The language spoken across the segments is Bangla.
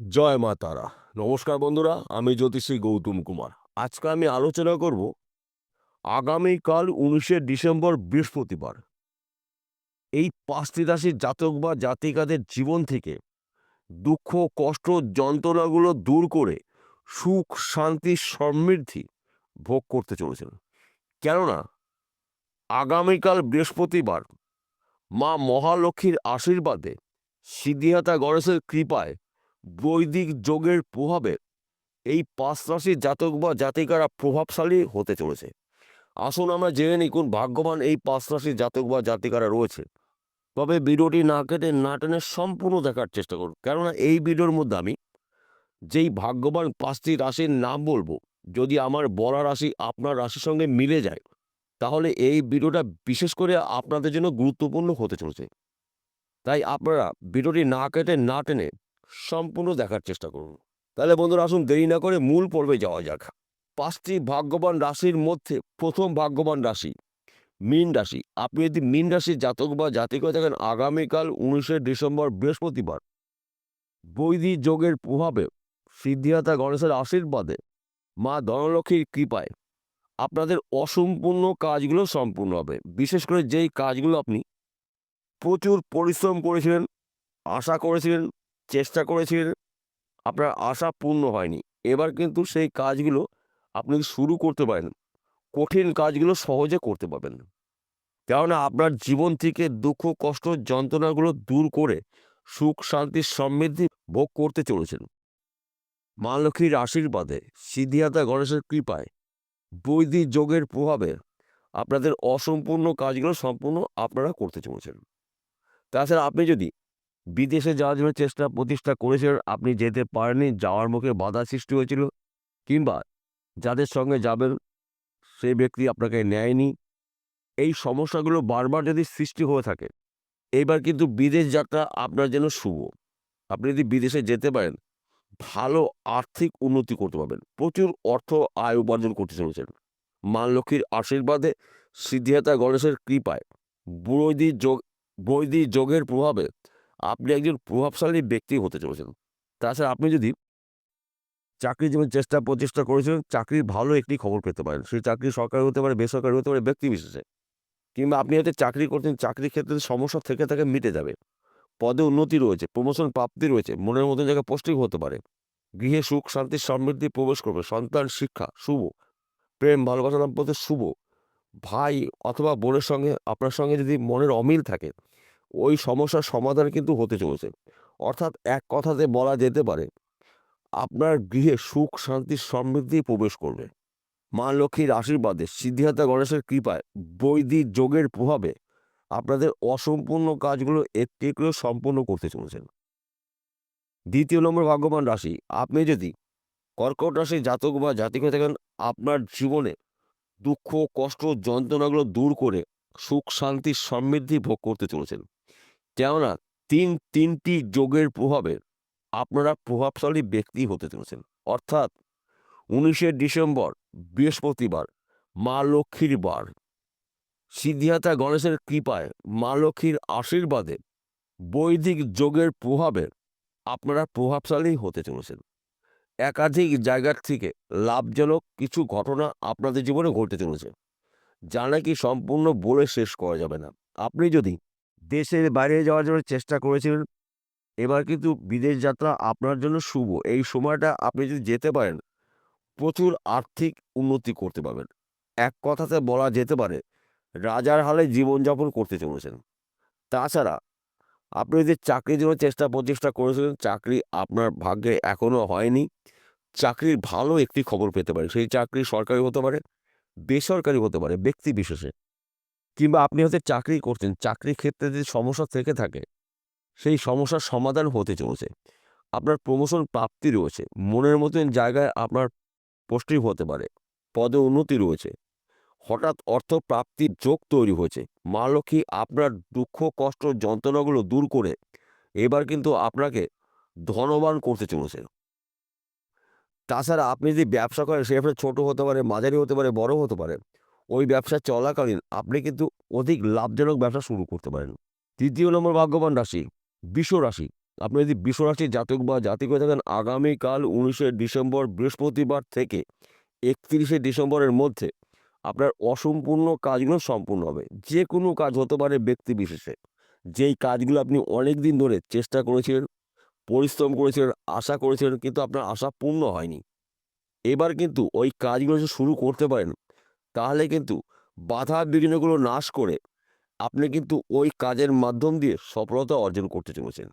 জয় মা তারা। নমস্কার বন্ধুরা, আমি জ্যোতিষী গৌতম কুমার। আজকে আমি আলোচনা করব আগামীকাল উনিশে ডিসেম্বর বৃহস্পতিবার। এই পাঁচটি রাশির জাতক বা জাতিকাদের জীবন থেকে দুঃখ, কষ্ট, যন্ত্রণাগুলো দূর করে সুখ, শান্তি, সমৃদ্ধি ভোগ করতে চলেছেন। কেননা আগামীকাল বৃহস্পতিবার মা মহালক্ষ্মীর আশীর্বাদে সিদ্ধিহাতা গণেশের কৃপায় বৈদিক যোগের প্রভাবে এই পাঁচ রাশির জাতক বা জাতিকারা প্রভাবশালী হতে চলেছে। আসুন আমরা জেনে নিই কোন ভাগ্যবান এই পাঁচ রাশির জাতক বা জাতিকারা রয়েছে। তবে ভিডিওটি না কেটে না টেনে সম্পূর্ণ দেখার চেষ্টা করুন। কেননা এই ভিডিওর মধ্যে আমি যেই ভাগ্যবান পাঁচটি রাশির নাম বলব, যদি আমার বলা রাশি আপনার রাশির সঙ্গে মিলে যায়, তাহলে এই ভিডিওটা বিশেষ করে আপনাদের জন্য গুরুত্বপূর্ণ হতে চলেছে। তাই আপনারা ভিডিওটি না কেটে না টেনে সম্পূর্ণ দেখার চেষ্টা করুন। তাহলে বন্ধুরা আসুন দেরি না করে মূল পর্বে যাওয়া যাক। পাঁচটি ভাগ্যবান রাশির মধ্যে প্রথম ভাগ্যবান রাশি মীন রাশি। আপনি যদি মীন রাশির জাতক বা জাতিক হয়ে থাকেন, আগামীকাল উনিশে ডিসেম্বর বৃহস্পতিবার বৈদিক যোগের প্রভাবে সিদ্ধিদাতা গণেশের আশীর্বাদে মা ধনলক্ষ্মীর কৃপায় আপনাদের অসম্পূর্ণ কাজগুলো সম্পূর্ণ হবে। বিশেষ করে যেই কাজগুলো আপনি প্রচুর পরিশ্রম করেছিলেন, আশা করেছিলেন চেষ্টা করেছিলেন, আপনার আশা পূর্ণ হয়নি। এবার কিন্তু সেই কাজগুলো আপনি শুরু করতে পারেন। কঠিন কাজগুলো সহজে করতে পারবেন। কেননা আপনার জীবন থেকে দুঃখ, কষ্ট, যন্ত্রণাগুলো দূর করে সুখ, শান্তি, সমৃদ্ধি ভোগ করতে চলেছেন। মা লক্ষ্মীর আশীর্বাদে সিদ্ধিহাতা গণেশের কৃপায় বৈদিক যোগের প্রভাবে আপনাদের অসম্পূর্ণ কাজগুলো সম্পূর্ণ আপনারা করতে চলেছেন। তাছাড়া আপনি যদি বিদেশে যাওয়ার জন্য চেষ্টা প্রতিষ্ঠা করেছেন আপনি যেতে পারেননি, যাওয়ার মুখে বাধা সৃষ্টি হয়েছিল। কিংবা যাদের সঙ্গে যাবেন, সেই ব্যক্তি আপনাকে নেয়নি। এই সমস্যাগুলো বারবার যদি সৃষ্টি হয়ে থাকে এইবার কিন্তু বিদেশ যাত্রা আপনার জন্য শুভ। আপনি যদি বিদেশে যেতে পারেন, ভালো আর্থিক উন্নতি করতে পারবেন। প্রচুর অর্থ আয় উপার্জন করতে চলেছেন। মা লক্ষ্মীর আশীর্বাদে সিদ্ধিহাতা গণেশের কৃপায় বৈদিক যোগ, বৈদিক যোগের প্রভাবে আপনি একজন প্রভাবশালী ব্যক্তি হতে চলেছেন। তাছাড়া আপনি যদি চাকরির জন্য চেষ্টা, প্রচেষ্টা করেছিলেন, চাকরির ভালো একটি খবর পেতে পারেন। সেই চাকরি সরকারি হতে পারে, বেসরকারি হতে পারে, ব্যক্তি বিশেষে। কিংবা আপনি হয়তো চাকরি করছেন, চাকরির ক্ষেত্রে সমস্যা থেকে থাকে, মিটে যাবে। পদে উন্নতি রয়েছে প্রমোশন প্রাপ্তি রয়েছে, মনের মতো জায়গায় পোস্টিং হতে পারে। গৃহে সুখ, শান্তি, সমৃদ্ধি প্রবেশ করবে, সন্তান, শিক্ষা, শুভ। প্রেম, ভালোবাসা দাম্পত্য শুভ। ভাই অথবা বোনের সঙ্গে, আপনার সঙ্গে যদি মনের অমিল থাকে ওই সমস্যার সমাধান কিন্তু হতে চলেছে। অর্থাৎ এক কথাতে বলা যেতে পারে, আপনার গৃহে সুখ, শান্তি, সমৃদ্ধি প্রবেশ করবে। মা লক্ষ্মীর আশীর্বাদে সিদ্ধিহাতা গণেশের কৃপায় বৈদিক যোগের প্রভাবে আপনাদের অসম্পূর্ণ কাজগুলো একটি একটু সম্পূর্ণ করতে চলেছেন। দ্বিতীয় নম্বর ভাগ্যবান রাশি, আপনি যদি কর্কট রাশির জাতক বা জাতিক হয়ে থাকেন, আপনার জীবনে দুঃখ, কষ্ট, যন্ত্রণাগুলো দূর করে সুখ, শান্তি, সমৃদ্ধি ভোগ করতে চলেছেন। কেননা তিন, তিনটি যোগের প্রভাবে আপনারা প্রভাবশালী ব্যক্তি হতে চলেছেন। অর্থাৎ উনিশে ডিসেম্বর, বৃহস্পতিবার, মা লক্ষ্মীর বার। সিদ্ধিহাতা গণেশের কৃপায় মা লক্ষ্মীর আশীর্বাদে বৈদিক যোগের প্রভাবে আপনারা প্রভাবশালী হতে চলেছেন। একাধিক জায়গার থেকে লাভজনক কিছু ঘটনা আপনাদের জীবনে ঘটতে চলেছে। যা নাকি সম্পূর্ণ বলে শেষ করা যাবে না। আপনি যদি দেশের বাইরে যাওয়ার জন্য চেষ্টা করেছিলেন। এবার কিন্তু বিদেশ যাত্রা আপনার জন্য শুভ। এই সময়টা আপনি যদি যেতে পারেন, প্রচুর আর্থিক উন্নতি করতে পারবেন। এক কথাতে বলা যেতে পারে, রাজার হালে জীবনযাপন করতে চলেছেন। তাছাড়া, আপনি যদি চাকরির জন্য চেষ্টা প্রচেষ্টা করেছিলেন, চাকরি আপনার ভাগ্যে এখনও হয়নি। চাকরির ভালো একটি খবর পেতে পারে। সেই চাকরি সরকারি হতে পারে, বেসরকারি হতে পারে, ব্যক্তি বিশেষে। কিংবা আপনি হয়তো চাকরি করছেন, চাকরির ক্ষেত্রে যদি সমস্যা থেকে থাকে, সেই সমস্যার সমাধান হতে চলেছে। আপনার প্রমোশন প্রাপ্তি রয়েছে, মনের মতন জায়গায় আপনার পোস্টিং হতে পারে, পদে উন্নতি রয়েছে। হঠাৎ অর্থ প্রাপ্তির যোগ তৈরি হয়েছে মা লক্ষ্মী আপনার দুঃখ, কষ্ট, যন্ত্রণাগুলো দূর করে এবার কিন্তু আপনাকে ধনবান করতে চলেছে। তাছাড়া আপনি যদি ব্যবসা করেন, সে ব্যবসা ছোটো হতে পারে, মাঝারি হতে পারে, বড় হতে পারে ওই ব্যবসা চলাকালীন আপনি কিন্তু অধিক লাভজনক ব্যবসা শুরু করতে পারেন। তৃতীয় নম্বর ভাগ্যবান রাশি বিশ্ব রাশি। আপনি যদি বিশ্বরাশির জাতক বা জাতিক হয়ে থাকেন, আগামীকাল উনিশে ডিসেম্বর বৃহস্পতিবার থেকে একত্রিশে ডিসেম্বরের মধ্যে আপনার অসম্পূর্ণ কাজগুলো সম্পূর্ণ হবে। যে কোনো কাজ হতে পারে ব্যক্তি বিশেষে। যেই কাজগুলো আপনি অনেক দিন ধরে চেষ্টা করেছিলেন, পরিশ্রম করেছিলেন, আশা করেছিলেন, কিন্তু আপনার আশা পূর্ণ হয়নি। এবার কিন্তু ওই কাজগুলো শুরু করতে পারেন তাহলে কিন্তু বাধা বিঘ্নগুলো নাশ করে আপনি কিন্তু ওই কাজের মাধ্যম দিয়ে সফলতা অর্জন করতে চলেছেন।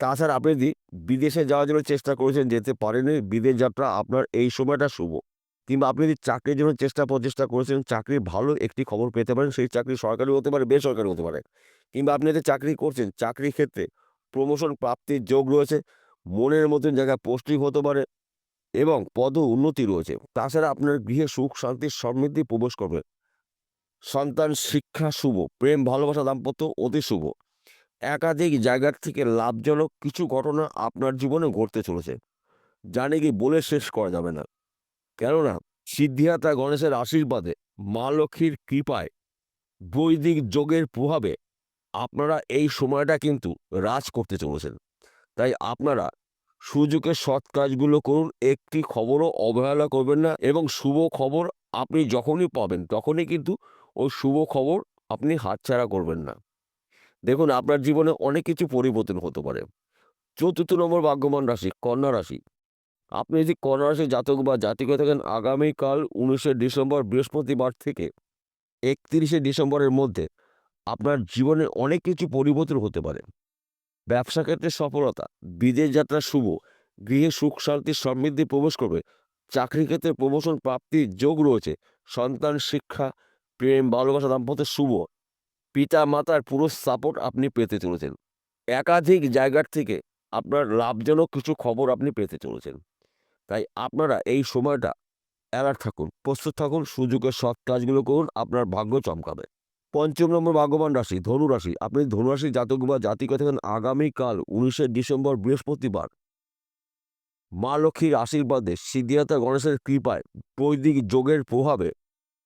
তাছাড়া আপনি যদি বিদেশে যাওয়ার জন্য চেষ্টা করেছেন, যেতে পারেনি বিদেশ যাত্রা আপনার এই সময়টা শুভ। কিংবা আপনি যদি চাকরির জন্য চেষ্টা প্রচেষ্টা করেছেন চাকরির ভালো একটি খবর পেতে পারেন, সেই চাকরি সরকারি হতে পারে, বেসরকারি হতে পারে। কিংবা আপনি যে চাকরি করছেন, চাকরির ক্ষেত্রে প্রমোশন প্রাপ্তির যোগ রয়েছে, মনের মতন জায়গায় পোস্টিং হতে পারে এবং পদ উন্নতি রয়েছে। তাছাড়া আপনার গৃহে সুখ, শান্তি সমৃদ্ধি প্রবেশ করবে। সন্তান শিক্ষা শুভ, প্রেম, ভালোবাসা, দাম্পত্য অতি শুভ। একাধিক জায়গার থেকে লাভজনক কিছু ঘটনা আপনার জীবনে ঘটতে চলেছে। জানে কি বলে শেষ করা যাবে না। কেননা সিদ্ধিহাতা গণেশের আশীর্বাদে মা লক্ষ্মীর কৃপায়, বৈদিক যোগের প্রভাবে আপনারা এই সময়টা কিন্তু রাজ করতে চলেছেন। তাই আপনারা সুযোগের সৎ কাজগুলো করুন, একটি খবরও অবহেলা করবেন না এবং শুভ খবর আপনি যখনই পাবেন তখনই কিন্তু ওই শুভ খবর আপনি হাতছাড়া করবেন না। দেখুন, আপনার জীবনে অনেক কিছু পরিবর্তন হতে পারে। চতুর্থ নম্বর ভাগ্যবান রাশি, কন্যা রাশি। আপনি যদি কন্যা রাশি জাতক বা জাতিক থাকেন, আগামীকাল উনিশে ডিসেম্বর বৃহস্পতিবার থেকে একত্রিশে ডিসেম্বরের মধ্যে আপনার জীবনে অনেক কিছু পরিবর্তন হতে পারে। ব্যবসা ক্ষেত্রে সফলতা, বিদেশ যাত্রা শুভ, গৃহে সুখ, শান্তি, সমৃদ্ধি প্রবেশ করবে। চাকরি ক্ষেত্রে প্রমোশন প্রাপ্তির যোগ রয়েছে। সন্তান, শিক্ষা, প্রেম, ভালোবাসা, দাম্পত্য শুভ। পিতা মাতার পুরো সাপোর্ট আপনি পেতে চলেছেন। একাধিক জায়গার থেকে আপনার লাভজনক কিছু খবর আপনি পেতে চলেছেন। তাই আপনারা এই সময়টা অ্যালার্ট থাকুন, প্রস্তুত থাকুন, সুযোগের সৎ কাজগুলো করুন, আপনার ভাগ্য চমকাবে। পঞ্চম নম্বর ভাগ্যবান রাশি, ধনু রাশি। আপনি ধনু রাশি জাতক বা জাতিক থাকেন আগামীকাল উনিশে ডিসেম্বর বৃহস্পতিবার। মা লক্ষ্মীর আশীর্বাদে সিদ্ধিয়াতা গণেশের কৃপায় বৈদিক যোগের প্রভাবে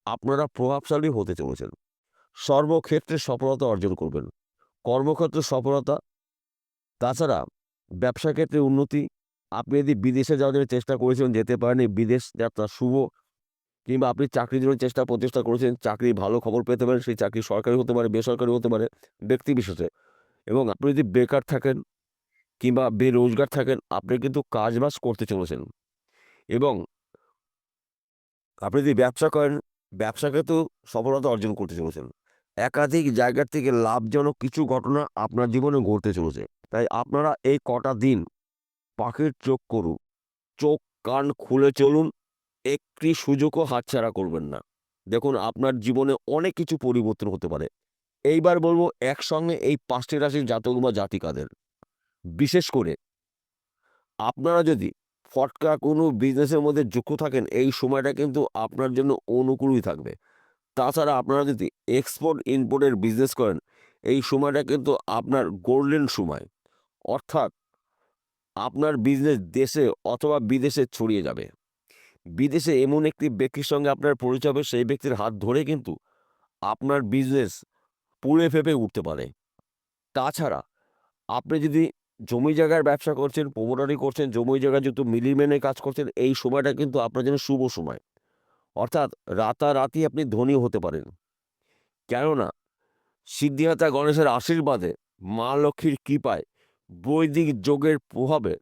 আপনারা প্রভাবশালী হতে চলেছেন। সর্বক্ষেত্রে সফলতা অর্জন করবেন। কর্মক্ষেত্রে সফলতা, তাছাড়া ব্যবসা ক্ষেত্রে উন্নতি। আপনি যদি বিদেশে যাওয়ার চেষ্টা করেছিলেন যেতে পারেনি বিদেশ যাত্রা শুভ কিংবা আপনি চাকরির জন্য চেষ্টা প্রচেষ্টা করেছেন, চাকরি ভালো খবর পেতে পারেন সেই চাকরি সরকারি হতে পারে, বেসরকারি হতে পারে, ব্যক্তি বিশেষে। এবং আপনি যদি বেকার থাকেন কিংবা বেরোজগার থাকেন, আপনি কিন্তু কাজ কাজবাজ করতে চলেছেন। এবং আপনি যদি ব্যবসা করেন ব্যবসা ক্ষেত্রেও সফলতা অর্জন করতে চলেছেন। একাধিক জায়গার থেকে লাভজনক কিছু ঘটনা আপনার জীবনে ঘটতে চলেছে। তাই আপনারা এই কটা দিন পাখির চোখ করুন, চোখ কান খুলে চলুন একটি সুযোগও হাতছাড়া করবেন না। দেখুন, আপনার জীবনে অনেক কিছু পরিবর্তন হতে পারে। এইবার বলব, একসঙ্গে এই পাঁচটি রাশির জাতক বা জাতিকাদের। বিশেষ করে, আপনারা যদি ফটকা কোনো বিজনেসের মধ্যে যুক্ত থাকেন, এই সময়টা কিন্তু আপনার জন্য অনুকূলই থাকবে। তাছাড়া আপনারা যদি এক্সপোর্ট ইম্পোর্টের বিজনেস করেন, এই সময়টা কিন্তু আপনার গোল্ডেন সময়। অর্থাৎ আপনার বিজনেস দেশে অথবা বিদেশে ছড়িয়ে যাবে। বিদেশে এমন একটি ব্যক্তির সঙ্গে আপনার পরিচয় হবে, সেই ব্যক্তির হাত ধরে কিন্তু আপনার বিজনেস পুড়ে ফেপে উঠতে পারে। তাছাড়া, আপনি যদি জমি জায়গার ব্যবসা করছেন প্রমোটারি করছেন, জমি জায়গায় যেহেতু মিলিমেনে কাজ করছেন, এই সময়টা কিন্তু আপনার জন্য শুভ সময়। অর্থাৎ রাতারাতি আপনি ধনী হতে পারেন। কেননা সিদ্ধিহাতা গণেশের আশীর্বাদে মা লক্ষ্মীর কৃপায় বৈদিক যোগের প্রভাবে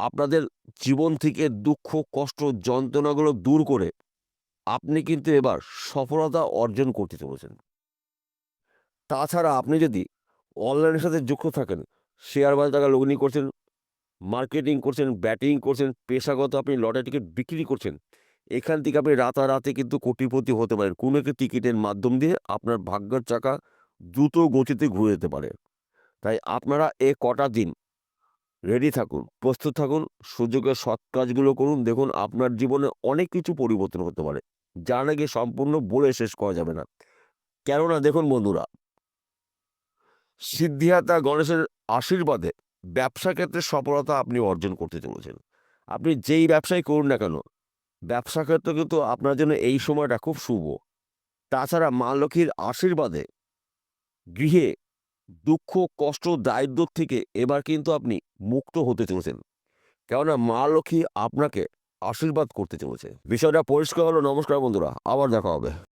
আপনাদের জীবন থেকে দুঃখ, কষ্ট, যন্ত্রণাগুলো দূর করে আপনি কিন্তু এবার সফলতা অর্জন করতে চলেছেন। তাছাড়া আপনি যদি অনলাইনের সাথে যুক্ত থাকেন, শেয়ার বাজার টাকা লগ্নি করছেন, মার্কেটিং করছেন, ব্যাটিং করছেন, পেশাগত আপনি লটারি টিকিট বিক্রি করছেন, এখান থেকে আপনি রাতারাতি কিন্তু কোটিপতি হতে পারেন। কোনো একটি টিকিটের মাধ্যম দিয়ে আপনার ভাগ্যের চাকা দ্রুত গতিতে ঘুরে যেতে পারে। তাই আপনারা এ কটা দিন রেডি থাকুন, প্রস্তুত থাকুন, সুযোগের সৎ কাজগুলো করুন। দেখুন, আপনার জীবনে অনেক কিছু পরিবর্তন হতে পারে যা নাকি সম্পূর্ণ বলে শেষ করা যাবে না। কেননা, দেখুন বন্ধুরা সিদ্ধিহাতা গণেশের আশীর্বাদে ব্যবসা ক্ষেত্রে সফলতা আপনি অর্জন করতে চলেছেন। আপনি যেই ব্যবসায় করুন না কেন, ব্যবসা ক্ষেত্রে কিন্তু আপনার জন্য এই সময়টা খুব শুভ। তাছাড়া মা লক্ষ্মীর আশীর্বাদে গৃহে দুঃখ, কষ্ট দারিদ্র থেকে এবার কিন্তু আপনি মুক্ত হতে চলেছেন। কেননা মা লক্ষ্মী আপনাকে আশীর্বাদ করতে চলেছে। বিষয়টা পরিষ্কার হলো, নমস্কার বন্ধুরা, আবার দেখা হবে।